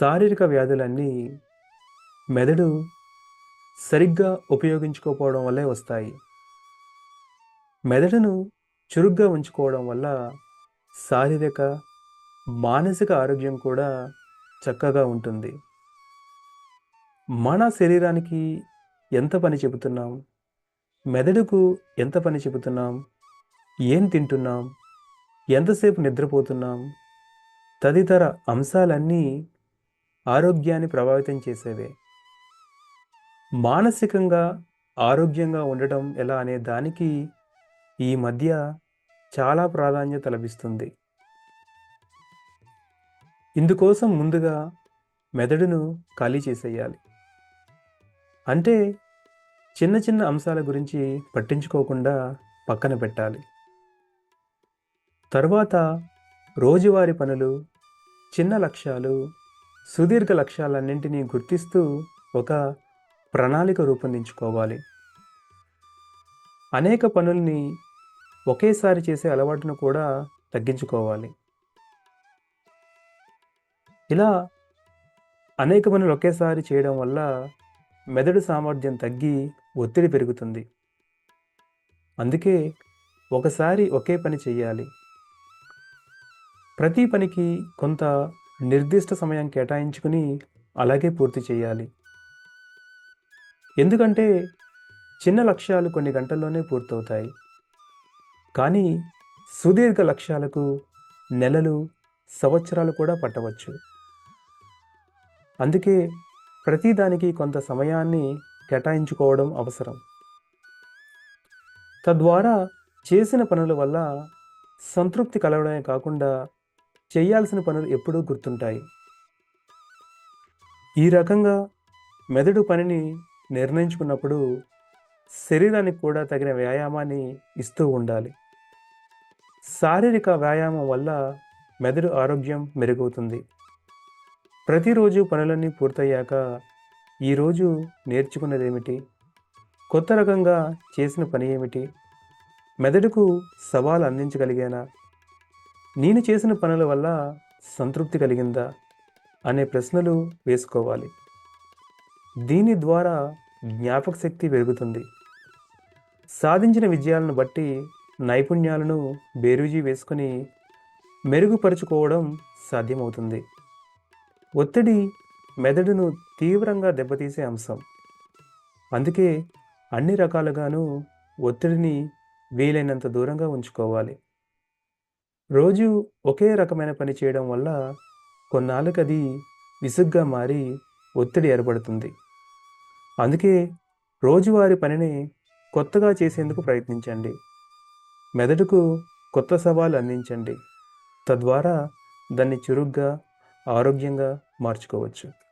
శారీరక వ్యాధులన్నీ మెదడు సరిగ్గా ఉపయోగించుకోకపోవడం వల్లే వస్తాయి. మెదడును చురుగ్గా ఉంచుకోవడం వల్ల శారీరక మానసిక ఆరోగ్యం కూడా చక్కగా ఉంటుంది. మన శరీరానికి ఎంత పని చెబుతున్నాం? మెదడుకు ఎంత పని చెబుతున్నాం? ఏం తింటున్నాం? ఎంతసేపు నిద్రపోతున్నాం? తదితర అంశాలన్నీ ఆరోగ్యాన్ని ప్రభావితం చేసేవే. మానసికంగా ఆరోగ్యంగా ఉండటం ఎలా అనే దానికి ఈ మధ్య చాలా ప్రాధాన్యత లభిస్తుంది. ఇందుకోసం ముందుగా మెదడును ఖాళీ చేసేయాలి. అంటే చిన్న చిన్న అంశాల గురించి పట్టించుకోకుండా పక్కన పెట్టాలి. తర్వాత రోజువారి పనులు చిన్న లక్ష్యాలు సుదీర్ఘ లక్ష్యాలన్నింటినీ గుర్తిస్తూ ఒక ప్రణాళిక రూపొందించుకోవాలి. అనేక పనుల్ని ఒకేసారి చేసే అలవాటును కూడా తగ్గించుకోవాలి. ఇలా అనేక పనులు ఒకేసారి చేయడం వల్ల మెదడు సామర్థ్యం తగ్గి ఒత్తిడి పెరుగుతుంది. అందుకే ఒకసారి ఒకే పని చేయాలి. ప్రతి పనికి కొంత నిర్దిష్ట సమయం కేటాయించుకుని అలాగే పూర్తి చేయాలి. ఎందుకంటే చిన్న లక్ష్యాలు కొన్ని గంటల్లోనే పూర్తవుతాయి. కానీ సుదీర్ఘ లక్ష్యాలకు నెలలు సంవత్సరాలు కూడా పట్టవచ్చు. అందుకే ప్రతిదానికి కొంత సమయాన్ని కేటాయించుకోవడం అవసరం. తద్వారా చేసిన పనుల వల్ల సంతృప్తి కలవడమే కాకుండా చేయాల్సిన పనులు ఎప్పుడూ గుర్తుంటాయి. ఈ రకంగా మెదడు పనిని నిర్ణయించుకున్నప్పుడు శరీరానికి కూడా తగిన వ్యాయామాన్ని ఇస్తూ ఉండాలి. శారీరక వ్యాయామం వల్ల మెదడు ఆరోగ్యం మెరుగవుతుంది. ప్రతిరోజు పనులన్నీ పూర్తయ్యాక ఈరోజు నేర్చుకున్నదేమిటి? కొత్త రకంగా చేసిన పని ఏమిటి? మెదడుకు సవాలు అందించగలిగానా? నేను చేసిన పనుల వల్ల సంతృప్తి కలిగిందా అనే ప్రశ్నలు వేసుకోవాలి. దీని ద్వారా జ్ఞాపక శక్తి పెరుగుతుంది. సాధించిన విజయాలను బట్టి నైపుణ్యాలను బేరుజీ వేసుకొని మెరుగుపరుచుకోవడం సాధ్యమవుతుంది. ఒత్తిడి మెదడును తీవ్రంగా దెబ్బతీసే అంశం. అందుకే అన్ని రకాలుగాను ఒత్తిడిని వీలైనంత దూరంగా ఉంచుకోవాలి. రోజు ఒకే రకమైన పని చేయడం వల్ల కొన్నాళ్ళకి అది విసుగ్గా మారి ఒత్తిడి ఏర్పడుతుంది. అందుకే రోజువారి పనిని కొత్తగా చేసేందుకు ప్రయత్నించండి. మెదడుకు కొత్త సవాలు అందించండి. తద్వారా దాన్ని చురుగ్గా ఆరోగ్యంగా మార్చుకోవచ్చు.